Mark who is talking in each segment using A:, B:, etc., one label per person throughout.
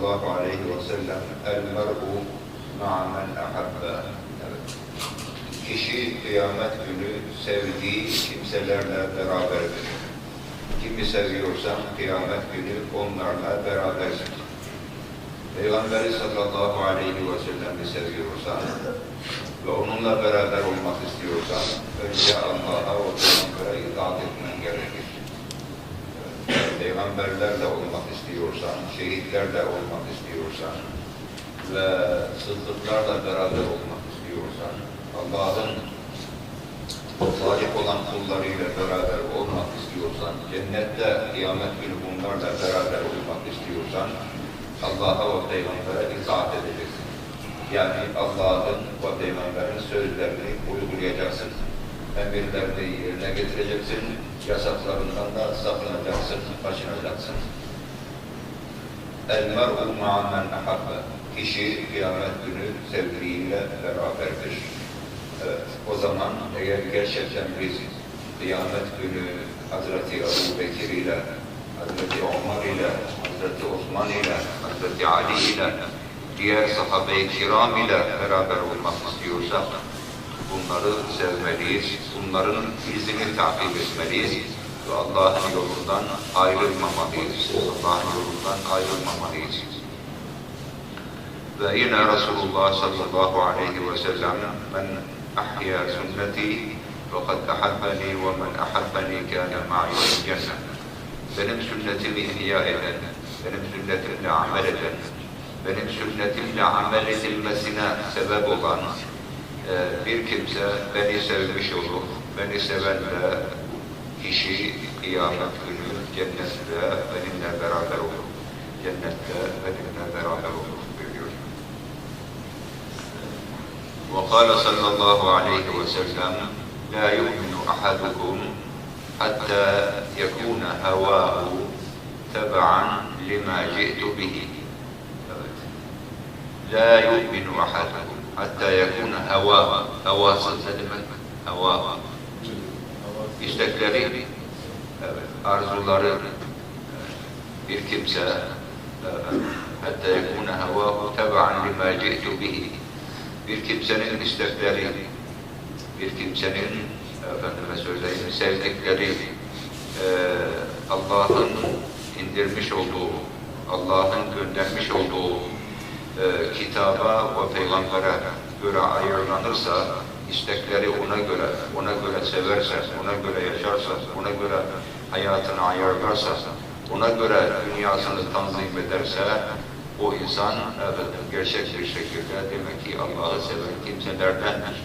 A: sallallahu aleyhi ve sellem el mer'u ma'a men ahabbe. Evet. Kişi kıyamet günü sevdiği kimselerle beraberdir. Kimi seviyorsan kıyamet günü onlarla berabersin. Peygamberi sallallahu aleyhi ve sellem'i seviyorsan ve onunla beraber olmak istiyorsan önce Allah'a ve Peygamber'e Peygamberlerle olmak istiyorsan, şehitlerle olmak istiyorsan ve sıddıklarla beraber olmak istiyorsan, Allah'ın salih olan kullarıyla beraber olmak istiyorsan, cennette kıyamet günü bunlarla beraber olmak istiyorsan, Allah'a ve Peygamber'e itaat edeceksin. Yani Allah'ın ve Peygamber'in sözlerini uygulayacaksın. Emirlerini yerine getireceksin, yasaklarından da sakınacaksın, kaçınacaksın. El mer'u ma'a men ahabbe. Kişi kıyamet günü sevdiğiyle beraberdir. Evet, o zaman eğer gerçekten biz kıyamet günü Hazreti Ebu Bekir ile, Hazreti Ömer ile, Hazreti Osman ile, Hazreti Ali ile, diğer sahabe-i kiram ile beraber olmak istiyorsak, bunları sevmeliyiz, bunların izini takip etmeliyiz ve Allah'ın yolundan ayrılmamalıyız. Allah'ın yolundan ayrılmamalıyız. Ve yine Resulullah sallallahu aleyhi ve sellem men ahya sünneti ve men ahabbeni kâne ma'i fil cennet. Benim sünnetimi ihya eden, benim sünnetimle amel eden, benim sünnetimle amel edilmesine sebep olan bir kimse beni sevmiş olur. Beni seven de kişi kıyamet günü cennette benimle beraber olur. Cennette benimle beraber olur buyuruyor. وقال صلى الله عليه وسلم لا يؤمن أحدكم حتى يكون هواه تبعا لما جئت به لا يؤمن أحدكم hatta yakuna heva hevası ne demek? Heva istekleri arzuları bir kimse hatta yakuna hevahu tebaan lima ci'tu bihi bir kimsenin istekleri bir kimsenin efendime söyleyeyim sevdikleri e, Allah'ın indirmiş olduğu Allah'ın göndermiş olduğu e, kitaba ve peygambere göre ayırlanırsa, istekleri ona göre, ona göre severse, ona göre yaşarsa, ona göre hayatını ayarlarsa, ona göre dünyasını tanzim ederse, o insan evet, gerçek bir şekilde demek ki Allah'ı seven kimselerdendir.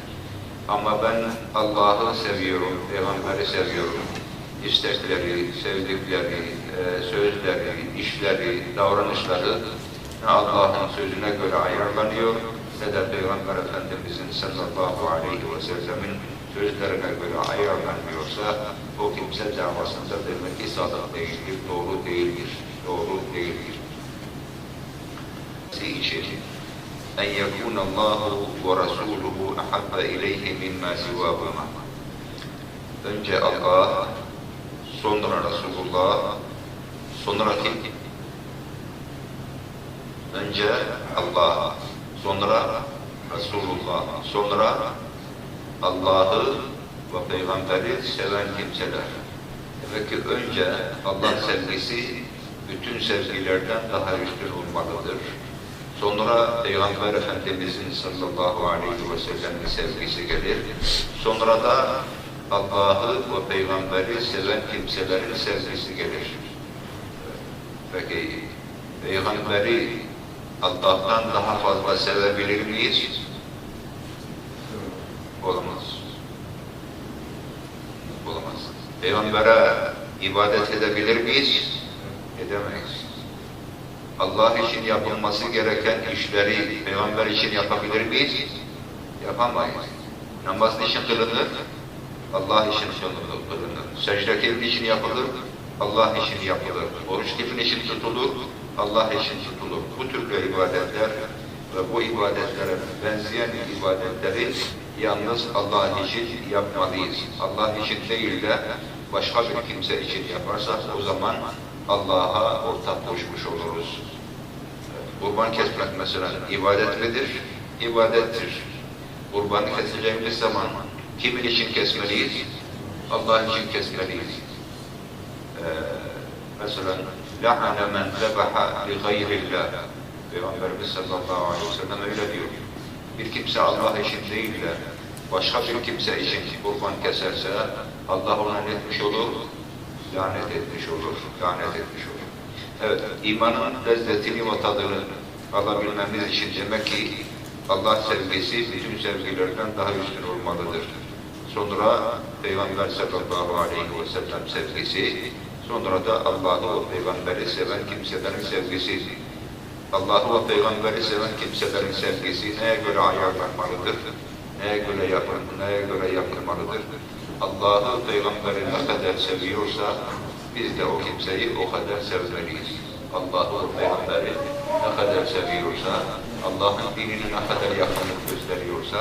A: Ama ben Allah'ı seviyorum, Peygamberi seviyorum. İstekleri, sevdikleri, e, sözleri, işleri, davranışları Allah'ın sözüne göre ayarlanıyor ne de Peygamber Efendimizin sallallahu aleyhi ve sellemin sözlerine göre ayarlanmıyorsa o kimse davasında demek ki sadık değildir, doğru değildir, doğru değildir. için en yekun Allahu ve Resuluhu ahabbe ileyhi mimma sivahuma. Önce Allah, sonra Resulullah, sonra kim? Önce Allah, sonra Resulullah, sonra Allah'ı ve Peygamberi seven kimseler. Demek ki önce Allah sevgisi bütün sevgilerden daha üstün olmalıdır. Sonra Peygamber Efendimizin sallallahu aleyhi ve sellem'in sevgisi gelir. Sonra da Allah'ı ve Peygamberi seven kimselerin sevgisi gelir. Peki Peygamberi Allah'tan daha fazla sevebilir miyiz? Olamaz. Olamaz. Peygamber'e ibadet edebilir miyiz? Edemeyiz. Allah için yapılması gereken işleri Peygamber için yapabilir miyiz? Yapamayız. Namaz için kılınır? Allah için kılınır. Secde kimin için yapılır? Allah için yapılır. Oruç kimin için tutulur? Allah için tutulur. Bu türlü ibadetler ve bu ibadetlere benzeyen ibadetleri yalnız Allah için yapmalıyız. Allah için değil de başka bir kimse için yaparsak o zaman Allah'a ortak koşmuş oluruz. Kurban kesmek mesela ibadet midir? İbadettir. Kurbanı keseceğimiz zaman kimin için kesmeliyiz? Allah için kesmeliyiz. Ee, mesela لَعَنَ مَنْ ذَبَحَ لِغَيْرِ اللّٰهِ Peygamberimiz sallallahu aleyhi ve sellem öyle diyor. Bir kimse Allah için değil de başka bir kimse için kurban keserse Allah ona ne etmiş olur? Lanet etmiş olur. Lanet etmiş olur. Evet, imanın lezzetini ve tadını alabilmemiz için demek ki Allah sevgisi bütün sevgilerden daha üstün olmalıdır. Sonra Peygamber sallallahu aleyhi ve sellem sevgisi, sonra da Allah'ı ve Peygamberi seven kimselerin sevgisi. Allah'ı ve Peygamberi seven kimselerin sevgisi neye göre ayarlanmalıdır? Neye göre yapın, neye göre yapılmalıdır? Allah'ı, Peygamberi ne kadar seviyorsa biz de o kimseyi o kadar sevmeliyiz. Allah'ı Peygamberi ne kadar seviyorsa, Allah'ın dinine ne kadar yakınlık gösteriyorsa,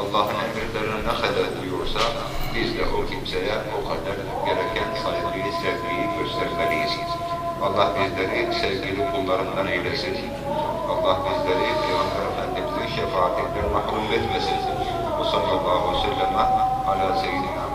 A: Allah'ın emirlerine ne kadar uyuyorsa, biz de o kimseye o kadar gereken saygıyı, sevgiyi göstermeliyiz. Allah bizleri sevgili kullarından eylesin. Allah bizleri Peygamber Efendimiz'in şefaatinden mahrum etmesin. Ve sallallahu aleyhi ve sellem ala seyyidina